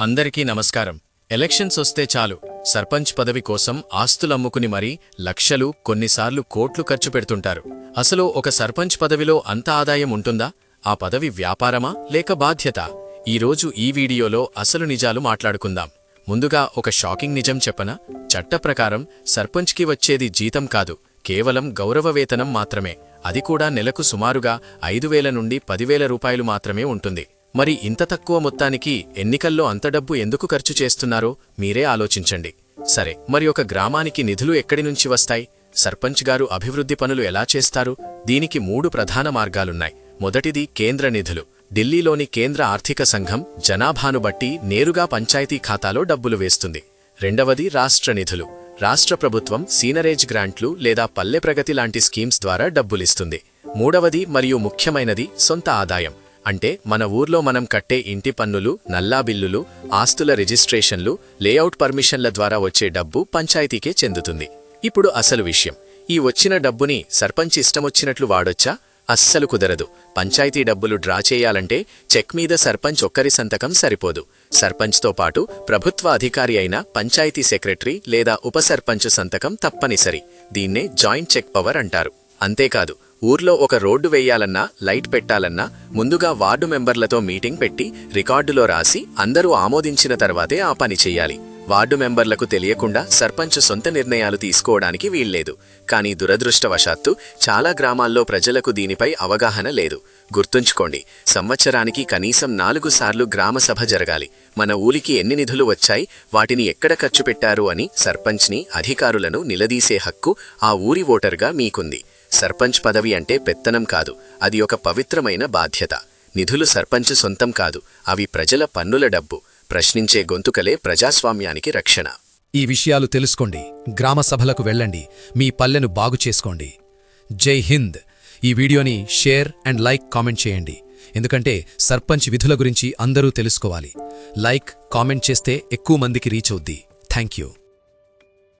అందరికీ నమస్కారం. ఎలక్షన్స్ వస్తే చాలు. సర్పంచ్ పదవి కోసం ఆస్తులమ్ముకుని మరీ లక్షలు కొన్నిసార్లు కోట్లు ఖర్చు పెడుతుంటారు. అసలు ఒక సర్పంచ్ పదవిలో అంత ఆదాయం ఉంటుందా? ఆ పదవి వ్యాపారమా లేక బాధ్యత? ఈరోజు ఈ వీడియోలో అసలు నిజాలు మాట్లాడుకుందాం. ముందుగా ఒక షాకింగ్ నిజం చెప్పనా? చట్ట ప్రకారం సర్పంచ్కి వచ్చేది జీతం కాదు. కేవలం గౌరవ వేతనం మాత్రమే. అది కూడా నెలకు సుమారుగా ఐదు వేల నుండి పదివేల రూపాయలు మాత్రమే ఉంటుంది. మరి ఇంత తక్కువ మొత్తానికి ఎన్నికల్లో అంత డబ్బు ఎందుకు ఖర్చు చేస్తున్నారో మీరే ఆలోచించండి. సరే మరి ఒక గ్రామానికి నిధులు ఎక్కడి నుంచి వస్తాయి? సర్పంచ్ గారు అభివృద్ధి పనులు ఎలా చేస్తారు? దీనికి మూడు ప్రధాన మార్గాలున్నాయి. మొదటిది కేంద్ర నిధులు. ఢిల్లీలోని కేంద్ర ఆర్థిక సంఘం జనాభాను బట్టి నేరుగా పంచాయతీ ఖాతాలో డబ్బులు వేస్తుంది. రెండవది రాష్ట్ర నిధులు. రాష్ట్ర ప్రభుత్వం సీనరేజ్ గ్రాంట్లు లేదా పల్లె ప్రగతి లాంటి స్కీమ్స్ ద్వారా డబ్బులిస్తుంది. మూడవది మరియు ముఖ్యమైనది సొంత ఆదాయం. అంటే మన ఊర్లో మనం కట్టే ఇంటి పన్నులు నల్లా బిల్లులు ఆస్తుల రిజిస్ట్రేషన్లు లేఅవుట్ పర్మిషన్ల ద్వారా వచ్చే డబ్బు పంచాయతీకే చెందుతుంది. ఇప్పుడు అసలు విషయం. ఈ వచ్చిన డబ్బుని సర్పంచ్ ఇష్టమొచ్చినట్లు వాడొచ్చా? అస్సలు కుదరదు. పంచాయతీ డబ్బులు డ్రా చేయాలంటే చెక్ మీద సర్పంచ్ ఒక్కరి సంతకం సరిపోదు. సర్పంచ్తో పాటు ప్రభుత్వ అధికారి అయిన పంచాయతీ సెక్రటరీ లేదా ఉప సర్పంచ్ సంతకం తప్పనిసరి. దీన్నే జాయింట్ చెక్ పవర్ అంటారు. అంతేకాదు ఊర్లో ఒక రోడ్డు వేయాలన్నా లైట్ పెట్టాలన్నా ముందుగా వార్డు మెంబర్లతో మీటింగ్ పెట్టి రికార్డులో రాసి అందరూ ఆమోదించిన తర్వాతే ఆ పని చెయ్యాలి వార్డు మెంబర్లకు తెలియకుండా సర్పంచ్ సొంత నిర్ణయాలు తీసుకోవడానికి వీల్లేదు. కానీ దురదృష్టవశాత్తు చాలా గ్రామాల్లో ప్రజలకు దీనిపై అవగాహన లేదు. గుర్తుంచుకోండి సంవత్సరానికి కనీసం నాలుగు సార్లు గ్రామసభ జరగాలి. మన ఊరికి ఎన్ని నిధులు వచ్చాయి వాటిని ఎక్కడ ఖర్చు పెట్టారు అని సర్పంచ్ని అధికారులను నిలదీసే హక్కు ఆ ఊరి ఓటర్గా మీకుంది. సర్పంచ్ పదవి అంటే పెత్తనం కాదు. అది ఒక పవిత్రమైన బాధ్యత. నిధులు సర్పంచ్ సొంతం కాదు. అవి ప్రజల పన్నుల డబ్బు. ప్రశ్నించే గొంతుకలే ప్రజాస్వామ్యానికి రక్షణ. ఈ విషయాలు తెలుసుకోండి. గ్రామ సభలకు వెళ్ళండి. మీ పల్లెను బాగు చేసుకోండి. జై హింద్. ఈ వీడియోని షేర్ అండ్ లైక్ కామెంట్ చేయండి. ఎందుకంటే సర్పంచ్ విధుల గురించి అందరూ తెలుసుకోవాలి. లైక్ కామెంట్ చేస్తే ఎక్కువ మందికి రీచ్ అవుద్ది. Thank you.